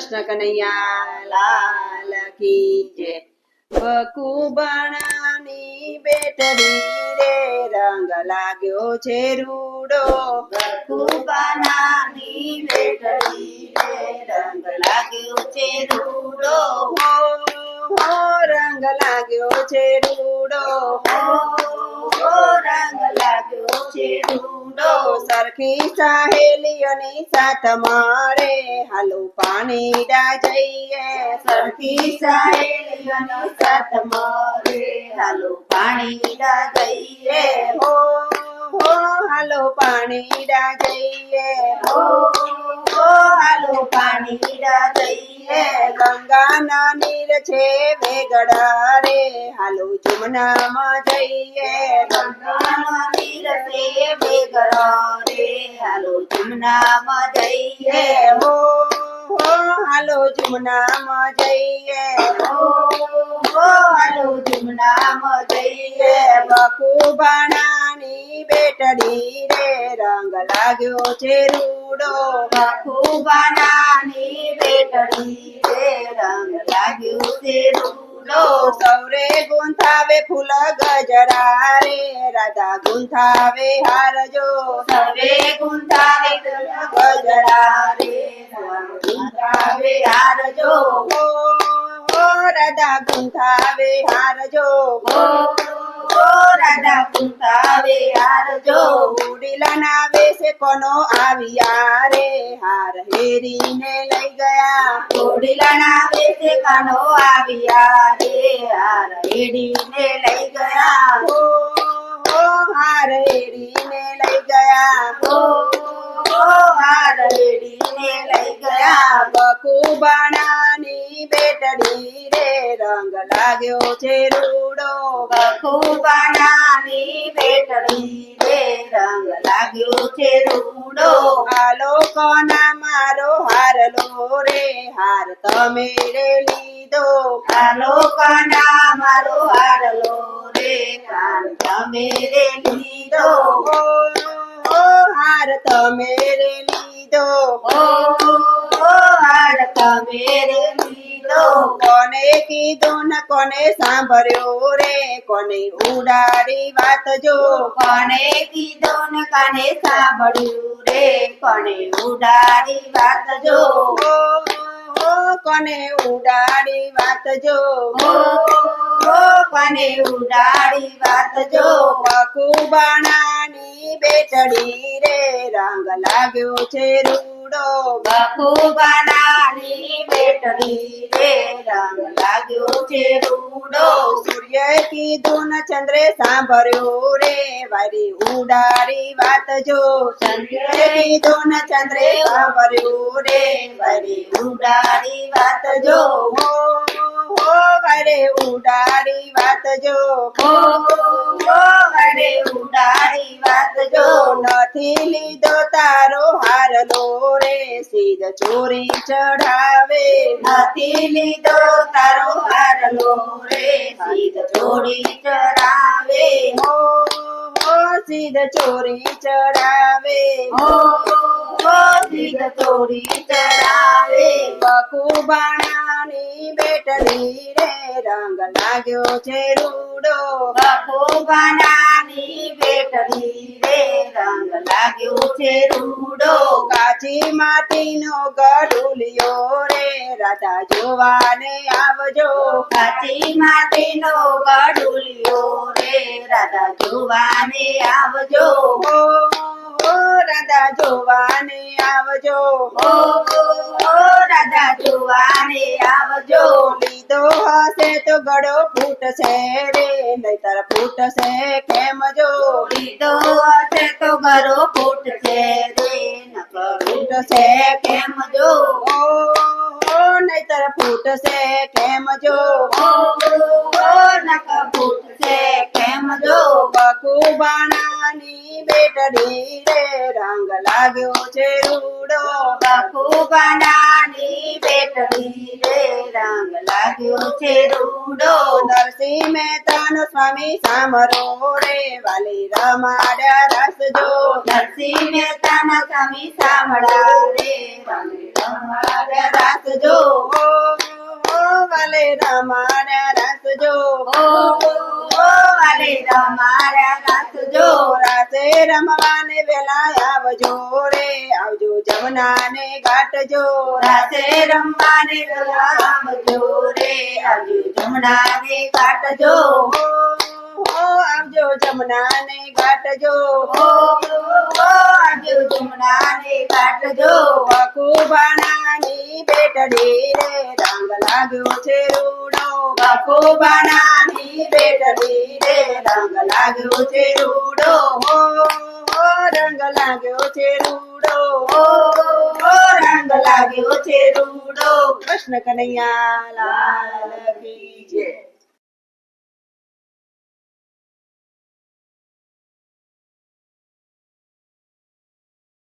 કૃષ્ણ કનૈયા લાલ કી જય. બકુબણાની બેટરી રે રંગ લાગ્યો છે રૂડો. કુબાનાની બેટરી રે રંગ લાગ્યો છે રૂડો. હો હો રંગ લાગ્યો છે રૂડો. ઓ રંગ લાગ્યો છે રૂડો સરખી સહેલીઓની સાથ મારે હાલો પાણી ડા જઈએ. સરખી સહેલીઓનો સાથ મારે હાલો પાણી ડા જઈએ. હો હો, હાલો પાણી ડા જઈએ. ઓ હો, હાલો પાણી ડા જઈએ ગંગાના નીર છે વેગડા રે. હાલો જુમનામાં જઈએ. ગંગાના નીર છે વેગડા રે. હાલો જમનામાં જઈએ. હો હો હાલો જુમનામાં જઈએ. ઓ હાલો જમનામાં જઈએ બકુબાણાની બેટડી રે રંગ લાગ્યો છે રૂડો બાનાની બેટડી રે રંગ લાગ્યું છે રૂડો સૌરે ગુંથાવે ફૂલ ગજરા રે રાધા ગુંથાવે હારજો સૌરે ગુંથાવે ફૂલ ગજરા રે ગુંથાવે હારજો રાધા ગુંથાવે, હારજો. ઓ રાધા ગુંતાવે હારજો. ઉડીલાના વેશે કોનો આવ્યા રે હાર હેરીને લઈ ગયા. ઘોડીલાના વેશે કોનો આવ્યા રે હાર હેડીને લઈ ગયા. ઓ હાર હેરીને લઈ ગયા. ઓ હાર હેડીને લઈ ગયા. બકુબાણાની બેટડી રે રંગ લાગ્યો છે રૂડો બખુબાનાની બેટડી રે રંગ લાગ્યો છે રૂડો હાલો કોના મારો હારલો રે હાર તમે રે લીધો હાલો કોના મારો હારલો રે હાર તમે રે લીધો હાર તમે રે લીધો ઓ, હાર તમે રે લીધો. કોને કીધું ને કોને સાંભળ્યો રે? કોને ઉડાડી વાત જો? કોને કીધું ને કોને સાંભળ્યું રે? કોને ઉડાડી વાત જો? કોને ઉડાડી વાત જો? કોને ઉડાડી વાત જો? બકુબાણાની બેટડી રે, રંગ લાગ્યો છે રૂડો. બખુબાનાની બેટડી રે રંગ ચંદ્રે, સાંભળ્યો રે. વારી ઉડારી વાત જો. ચંદ્રે કીધું ચંદ્રે, સાંભળ્યો રે. વારી ઉડારી વાત જો. ઓ ઓ વારે ઉડારી વાત જો. જો નથી લીધો તારો હારલો રે સીધ ચોરી ચઢાવે. નથી લીધો તારો હારલો રે સીધ ચોરી ચઢાવે. ઓ સીધ ચોરી ચઢાવે. ઓ સીધ ચોરી ચડાવે બકુબાણાની બેટડી રે રંગ લાગ્યો છે રૂડો. બકુબાણાની બેટલી રે લાગ્યો છે રૂડો, કાચી માટીનો ગડુલિયો રે. રાધા જોવાને આવજો. કાચી માટીનો ગડુલિયો રે. રાધા જોવાને આવજો. રાધા જોવાને આવજો. ઓ, રાધા જોવાને આવજો. લીધો હશે તો ગળો ફૂટશે રે, નહીતર ફૂટશે કેમ જો? લીધો તો ઘરો ફૂટશે ફૂટશે કેમ જો? નહીતર ફૂટશે કેમ જો? નકર ફૂટશે કેમ જો? બકુબાણાની બેટડી રે, રંગ લાગ્યો છે રૂડો બખુબાનાની બેટડી રે, રંગ લાગ્યો છે રૂડો. નરસિંહ મહેતાનો સ્વામી સામરો રે વાલી રમાડ્યા રસ જો. નરસિંહ મહેતાના સ્વામી સાંભળા રે વાલી રમાડ્યા રાસ જો. રમાડ્યા રાસજો ઓ વાલે રમાડ્યા રાખજો રાસે રમવાને વેલા આવજો રે આવજો જમનાને ઘાટજો રાતે રમવાને આવજો રે આવજો જમનાને કાટજો હો, હો, આવજો જમનાને ઘાટજો ઓ આવજો જમણાને કાટજો બાકુબાનાની બેટડી રે રંગ લાગ્યો છે બેટડી રે રંગ લાગ્યો છે રૂડો રંગ લાગ્યો છે રૂડો રંગ લાગ્યો છે રૂડો. કૃષ્ણ કનૈયા લાલ કી